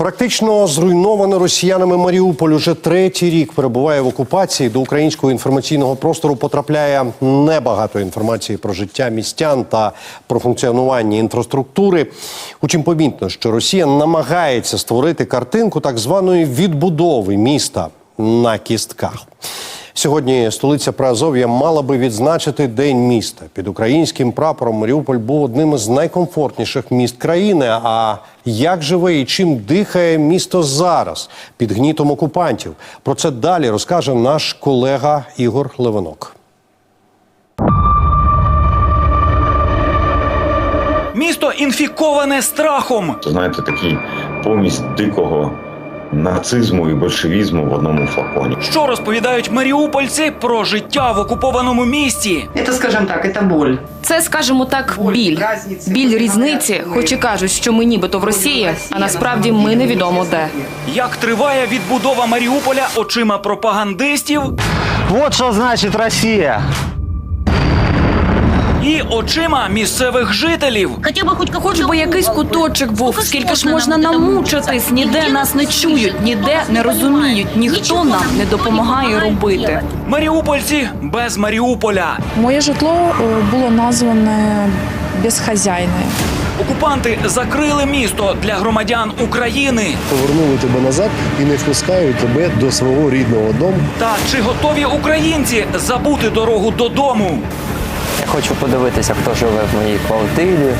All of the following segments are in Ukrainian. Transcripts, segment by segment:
Практично зруйновано росіянами Маріуполь уже третій рік перебуває в окупації. До українського інформаційного простору потрапляє небагато інформації про життя містян та про функціонування інфраструктури. Утім, помітно, що Росія намагається створити картинку так званої відбудови міста на кістках. Сьогодні столиця Приазов'я мала би відзначити День міста. Під українським прапором Маріуполь був одним із найкомфортніших міст країни. А як живе і чим дихає місто зараз під гнітом окупантів? Про це далі розкаже наш колега Ігор Левинок. Місто інфіковане страхом. Знаєте, такий помість дикого нацизму і большевізму в одному флаконі. Що розповідають маріупольці про життя в окупованому місті? Это, скажем так, это боль. Це, скажімо так, біль. Біль різниці, хоч і кажуть, що ми нібито в Росії, а насправді ми невідомо де. Як триває відбудова Маріуполя очима пропагандистів Вот что значит Россия. І очима місцевих жителів? Хотя бы Хоч би якийсь куточок був, скільки ж можна намучитись, ніде нас не чують, ніде не розуміють, ніхто нам не допомагає робити. Маріупольці без Маріуполя. Моє житло е, було назване безхазяйне. Окупанти закрили місто для громадян України. повернули тебе назад і не впускають тебе до свого рідного дому. Та чи готові українці забути дорогу додому? Хочу подивитися, хто живе в моїй квартирі,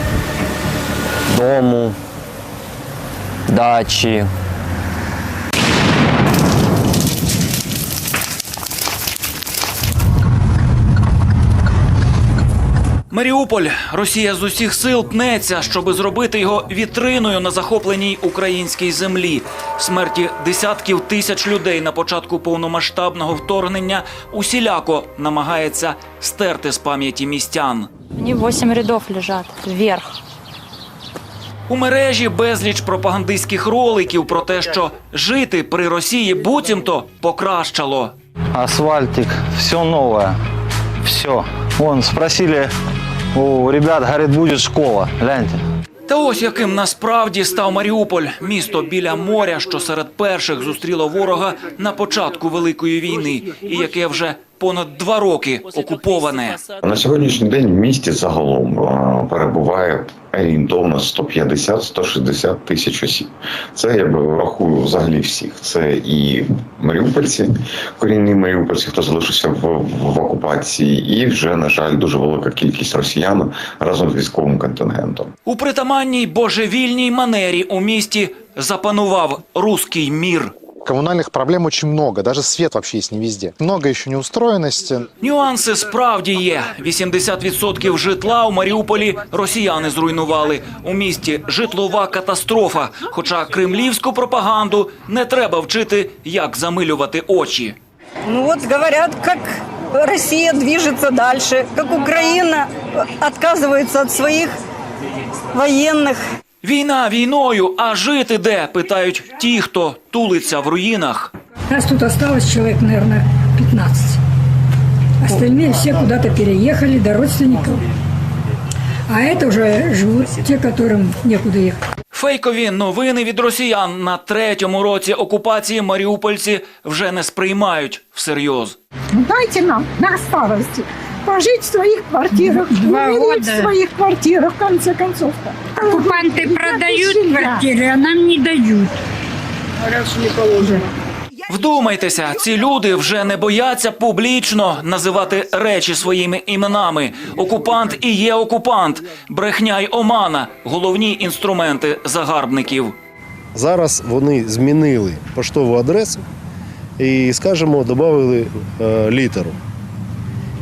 дому, дачі. Маріуполь Росія з усіх сил пнеться, щоби зробити його вітриною на захопленій українській землі. Смерті десятків тисяч людей на початку повномасштабного вторгнення усіляко намагається стерти з пам'яті містян. Вони вісім рядов лежать вверх. У мережі безліч пропагандистських роликів про те, що жити при Росії буцімто покращало. Асфальтик, все новое. Все. Вон, спросили у ребят, говорит, будет школа. Гляньте. Та ось яким насправді став Маріуполь, місто біля моря, що серед перших зустріло ворога на початку великої війни, і яке вже понад два роки окуповане. На сьогоднішній день в місті загалом е, перебуває орієнтовно 150-160 тисяч осіб. Це я би рахую взагалі всіх. Це і маріупольці, корінні маріупольці, хто залишився в, в окупації, і вже на жаль дуже велика кількість росіян разом з військовим контингентом. У притаманній божевільній манері у місті запанував руський мір. Коммунальных проблем очень много, даже свет вообще есть не везде. Много еще неустроенности. Нюанси справді є. 80% житла у Маріуполі росіяни зруйнували. У місті житлова катастрофа. Хоча кремлівську пропаганду не треба вчити, як замилювати очі. Ну вот говорят, как Россия движется дальше, как Украина отказывается от своих военных. Війна війною, а жити де? питають ті, хто тулиться в руїнах. Нас тут осталось человек, наверное, 15. Остальные все куда-то переехали до родственников. А это уже живут те, которым некуда ехать. Фейкові новини від росіян на третьому році окупації маріупольці вже не сприймають всерйоз. Ну дайте нам на старости пожить в своих квартирах, умереть в своих квартирах, в конце концов. Окупанти продають квартири, а нам не дають. Вдумайтеся, ці люди вже не бояться публічно називати речі своїми іменами. Окупант і є окупант, брехня й омана головні інструменти загарбників. Зараз вони змінили поштову адресу і, скажімо, додали е, літеру.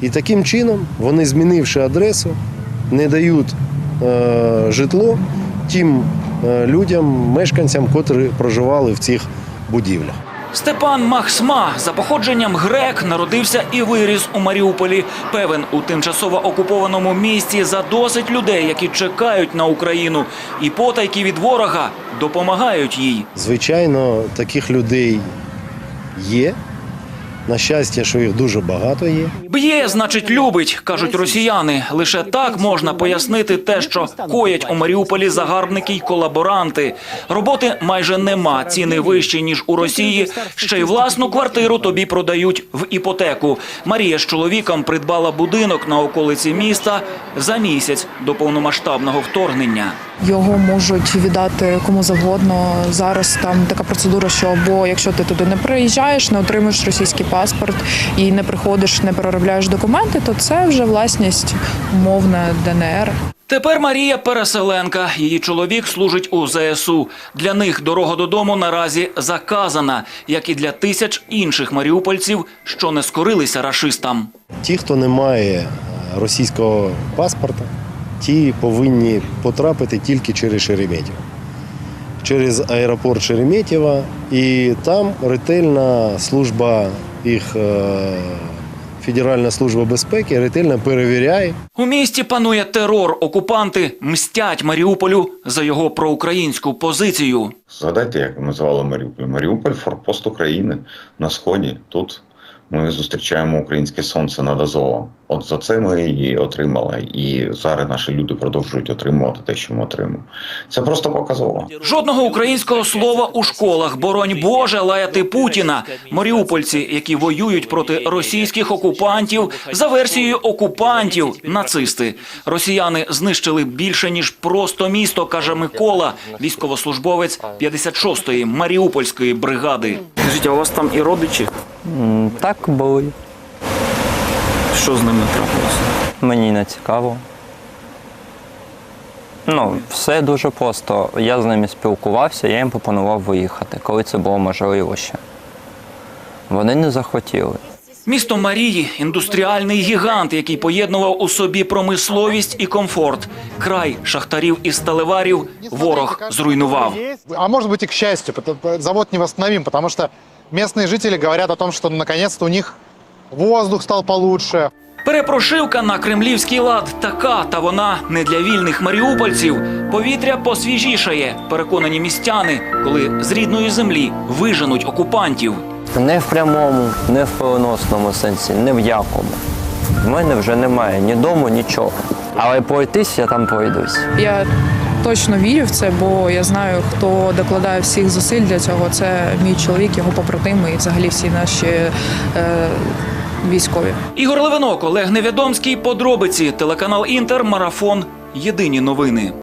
І таким чином вони, змінивши адресу, не дають е, житло тим е, людям, мешканцям, котрі проживали в цих будівлях. Степан Махсма за походженням грек народився і виріс у Маріуполі. Певен у тимчасово окупованому місті за досить людей, які чекають на Україну, і потайки від ворога допомагають їй. Звичайно, таких людей є. На щастя, що їх дуже багато є. Б'є, значить, любить, кажуть росіяни. Лише так можна пояснити те, що коять у Маріуполі загарбники й колаборанти. Роботи майже нема, ціни вищі ніж у Росії. Ще й власну квартиру тобі продають в іпотеку. Марія з чоловіком придбала будинок на околиці міста за місяць до повномасштабного вторгнення. Його можуть віддати кому завгодно. Зараз там така процедура, що або якщо ти туди не приїжджаєш, не отримуєш російський паспорт і не приходиш, не переробляєш документи, то це вже власність умовна ДНР. Тепер Марія переселенка. Її чоловік служить у ЗСУ. Для них дорога додому наразі заказана, як і для тисяч інших маріупольців, що не скорилися рашистам. Ті, хто не має е, російського паспорта, ті повинні потрапити тільки через Шереметьєво. Через аеропорт Шереметьєва, і там ретельна служба їх е, Федеральна служба безпеки ретельно перевіряє. У місті панує терор. Окупанти мстять Маріуполю за його проукраїнську позицію. Згадайте, як називали Маріуполь. Маріуполь форпост України на сході. Тут ми зустрічаємо українське сонце над Азовом. От за це ми її отримали. І зараз наші люди продовжують отримувати те, що ми отримуємо. Це просто показово. Жодного українського слова у школах. Боронь Боже лаяти Путіна. Маріупольці, які воюють проти російських окупантів, за версією окупантів, нацисти. Росіяни знищили більше ніж просто місто, каже Микола, військовослужбовець 56-ї Маріупольської бригади. Скажіть, а у вас там і родичі? Так були. Що з ними трапилося? Мені не цікаво. Ну, все дуже просто. Я з ними спілкувався, я їм пропонував виїхати, коли це було можливо ще. Вони не захотіли. Місто Марії індустріальний гігант, який поєднував у собі промисловість і комфорт. Край шахтарів і сталеварів ворог зруйнував. А может быть и к пото- завод не восстановим, потому что местные жители говорят о том, что наконец-то у них воздух стал получше. Перепрошивка на кремлівський лад така, та вона не для вільних маріупольців. Повітря посвіжішає, переконані містяни, коли з рідної землі виженуть окупантів. Не в прямому, не в переносному сенсі, не в якому. В мене вже немає ні дому, нічого. Але пройтись я там пройдусь. Я точно вірю в це, бо я знаю, хто докладає всіх зусиль для цього. Це мій чоловік, його побратими і взагалі всі наші е, військові. Ігор Левинок, Олег Невідомський, подробиці, телеканал Інтер, марафон. Єдині новини.